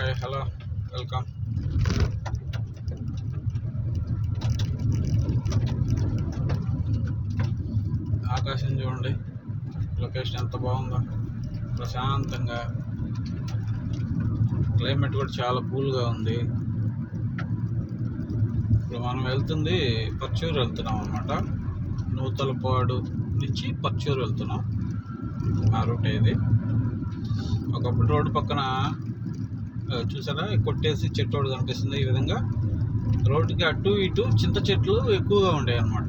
Hi hello welcome ఆకాశం చూడండి location ఎంత బాగుందో. ప్రశాంతంగా. క్లైమేట్ కూడా చాలా కూల్గా ఉంది. ఇప్పుడు మనం వెళ్తుంది పర్చూరు వెళ్తున్నాం అనమాట నూతలపాడు నుంచి పర్చూరు వెళ్తున్నాం. ఆ రూట్ ఇది ఒకప్పుడు రోడ్డు పక్కన చూసారా? కొట్టేసి చెట్టు ఒకటి కనిపిస్తుంది ఈ విధంగా. రోడ్డుకి అటు ఇటు చింత చెట్లు ఎక్కువగా ఉండేవి అనమాట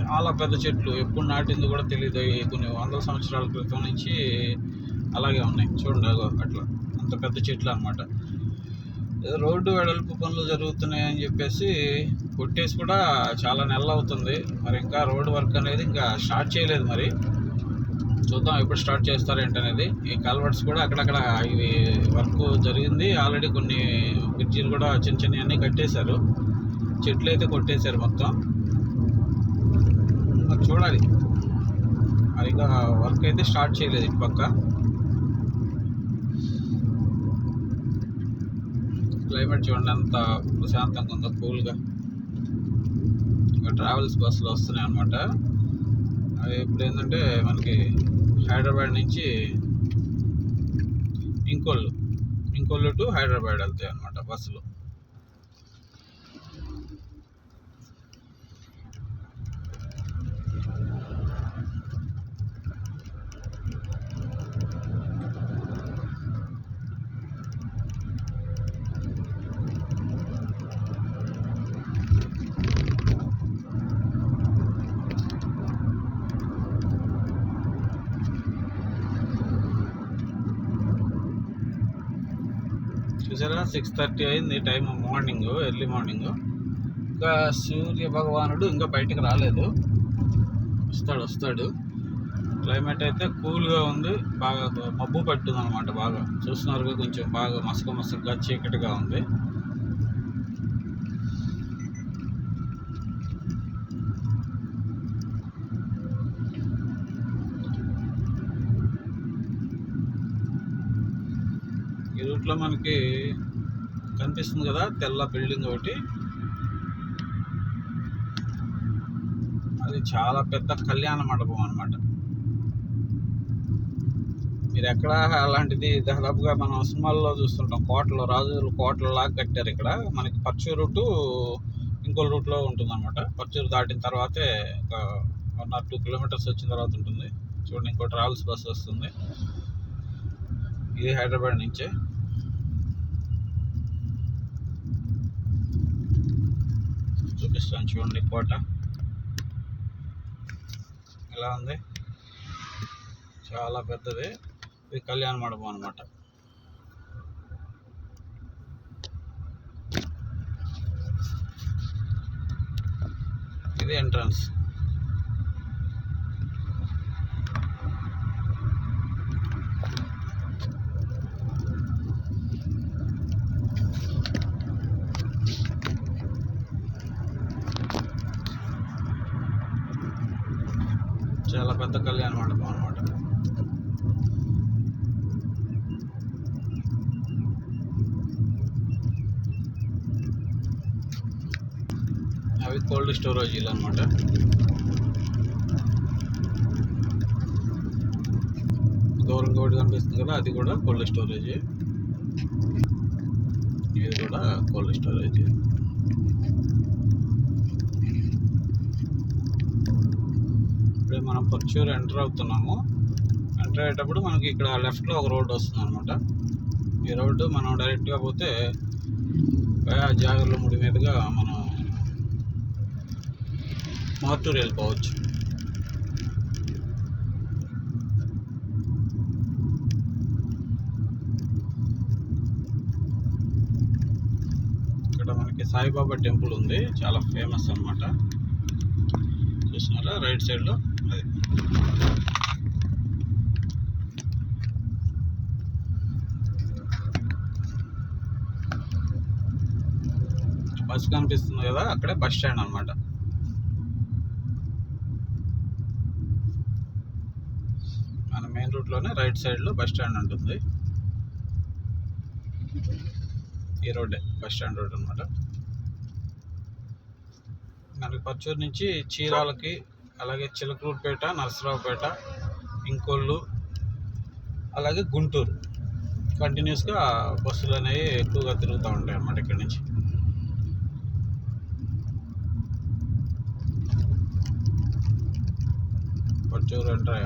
చాలా పెద్ద చెట్లు ఎప్పుడు నాటింది కూడా తెలియదు ఈ కొన్ని వందల సంవత్సరాల క్రితం నుంచి అలాగే ఉన్నాయి. చూడండి అట్లా. అంత పెద్ద చెట్లు అనమాట రోడ్డు వెడల్పు పనులు జరుగుతున్నాయి అని చెప్పేసి కొట్టేసి కూడా చాలా నెలలు అవుతుంది. మరి ఇంకా రోడ్డు వర్క్ అనేది ఇంకా స్టార్ట్ చేయలేదు మరి. చూద్దాం ఎప్పుడు స్టార్ట్ చేస్తారు ఏంటనేది ఈ కల్వర్ట్స్ కూడా అక్కడక్కడ ఇవి వర్క్ జరిగింది. ఆల్రెడీ కొన్ని బ్రిడ్జీలు కూడా చిన్న చిన్న అన్నీ కట్టేశారు. చెట్లు అయితే కొట్టేశారు మొత్తం. మరి చూడాలి. మరి ఇంకా వర్క్ అయితే స్టార్ట్ చేయలేదు ఇటు పక్క. క్లైమేట్ చూడండి అంత ప్రశాంతంగా ఉందో కూల్గా. ఇంకా ట్రావెల్స్ బస్సులు వస్తున్నాయి అనమాట ఇప్పుడు ఏంటంటే మనకి హైదరాబాద్ నుంచి ఇంకోళ్ళు ఇంకోళ్ళు టు హైదరాబాద్ వెళ్తాయి అనమాట బస్సులు. చూసారా సిక్స్ థర్టీ అయింది టైం మార్నింగ్ ఎర్లీ మార్నింగ్ ఇంకా సూర్య భగవానుడు ఇంకా బయటికి రాలేదు. వస్తాడు వస్తాడు. క్లైమేట్ అయితే కూల్గా ఉంది. బాగా మబ్బు పట్టుంది అనమాట బాగా. చూస్తున్నారు కొంచెం బాగా మసక మసకగా చీకటిగా ఉంది. ఈ రూట్లో మనకి కనిపిస్తుంది కదా తెల్ల బిల్డింగ్ ఒకటి. అది చాలా పెద్ద కళ్యాణ మండపం అనమాట మీరు ఎక్కడ అలాంటిది దాదాపుగా మనం సినిమాల్లో చూస్తుంటాం. కోటలు రాజులు కోటలు లాగా కట్టారు ఇక్కడ. మనకి పర్చూరు రూటు ఇంకో రూట్లో ఉంటుంది అనమాట పర్చూరు దాటిన తర్వాతే ఒక వన్ ఆర్ టూ కిలోమీటర్స్ వచ్చిన తర్వాత ఉంటుంది. చూడండి ఇంకో ట్రావెల్స్ బస్ వస్తుంది. ఇది హైదరాబాద్ నుంచే. చూపిస్తాను చూడండి కోట. ఎలా ఉంది? చాలా పెద్దది. ఇది కళ్యాణ మండపం అనమాట ఇది ఎంట్రన్స్. చాలా పెద్ద కళ్యాణ మండపం అనమాట అవి కోల్డ్ స్టోరేజీలు అనమాట దూరం ఒకటి కనిపిస్తుంది కదా అది కూడా కోల్డ్ స్టోరేజ్. ఇది కూడా కోల్డ్ స్టోరేజ్ ఇప్పుడే మనం పర్చూర్ ఎంటర్ అవుతున్నాము. ఎంటర్ అయ్యేటప్పుడు మనకి ఇక్కడ లెఫ్ట్లో ఒక రోడ్ వస్తుంది అనమాట ఈ రోడ్డు మనం డైరెక్ట్గా పోతే జాగర్ల ముడి మీదుగా మనం మార్టూర్ వెళ్ళిపోవచ్చు. ఇక్కడ మనకి సాయిబాబా టెంపుల్ ఉంది. చాలా ఫేమస్ అన్నమాట. చూస్తున్నారా రైట్ సైడ్లో బస్ కనిపిస్తుంది కదా అక్కడే బస్ స్టాండ్ అనమాట మన మెయిన్ రూట్లోనే రైట్ సైడ్లో బస్ స్టాండ్ ఉంటుంది. ఈ రోడ్డే బస్ స్టాండ్ రోడ్ అనమాట మనకి పచ్చూరు నుంచి చీరాలకి అలాగే చిలకలూరుపేట నరసరావుపేట ఇంకోళ్ళు అలాగే గుంటూరు. కంటిన్యూస్గా బస్సులు అనేవి ఎక్కువగా తిరుగుతూ ఉంటాయి అన్నమాట ఇక్కడ నుంచి. పచ్చూరు ఎంటర్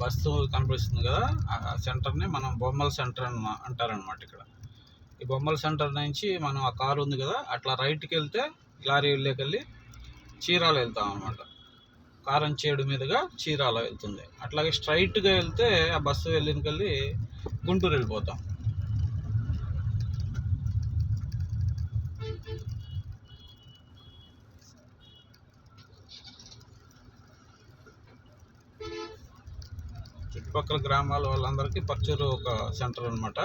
బస్సు కనిపిస్తుంది కదా ఆ సెంటర్ని మనం బొమ్మల సెంటర్ అని అంటారనమాట ఇక్కడ. ఈ బొమ్మల సెంటర్ నుంచి మనం ఆ కారు ఉంది కదా అట్లా రైట్కి వెళ్తే లారీ వెళ్ళేకెళ్ళి చీరాల వెళ్తాం అనమాట కారంచేడు మీదుగా చీరాల వెళ్తుంది. అట్లాగే స్ట్రైట్గా వెళ్తే ఆ బస్సు వెళ్ళినకెళ్ళి గుంటూరు వెళ్ళిపోతాం. చుట్టుపక్కల గ్రామాల వాళ్ళందరికీ పర్చూరు ఒక సెంటర్ అనమాట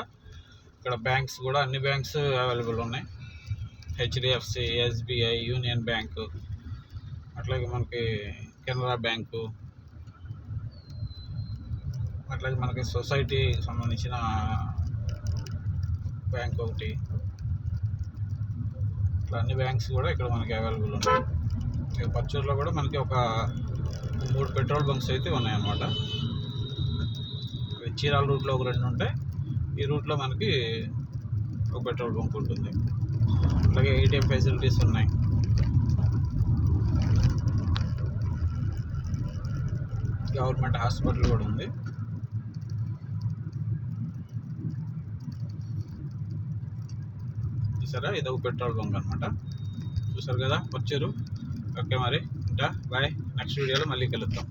ఇక్కడ బ్యాంక్స్ కూడా అన్ని బ్యాంక్స్ అవైలబుల్ ఉన్నాయి. హెచ్డిఎఫ్సి ఎస్బీఐ యూనియన్ బ్యాంకు అట్లాగే మనకి కెనరా బ్యాంకు అట్లాగే మనకి సొసైటీ సంబంధించిన బ్యాంక్ ఒకటి ఇట్లా అన్ని బ్యాంక్స్ కూడా ఇక్కడ మనకి అవైలబుల్ ఉన్నాయి. పర్చూర్లో పర్చూరులో కూడా మనకి ఒక మూడు పెట్రోల్ బంక్స్ అయితే ఉన్నాయన్నమాట. చీరాల రూట్లో ఒక రెండు ఉంటాయి ఈ రూట్లో మనకి ఒక పెట్రోల్ బంక్ ఉంటుంది. అలాగే ఏటీఎం ఫెసిలిటీస్ ఉన్నాయి. గవర్నమెంట్ హాస్పిటల్ కూడా ఉంది. చూసారా? ఇది ఒక పెట్రోల్ బంక్ అనమాట చూసారు కదా? వచ్చారు. ఓకే మరి. ఉంటా. బాయ్. నెక్స్ట్ వీడియోలో మళ్ళీ కలుద్దాం.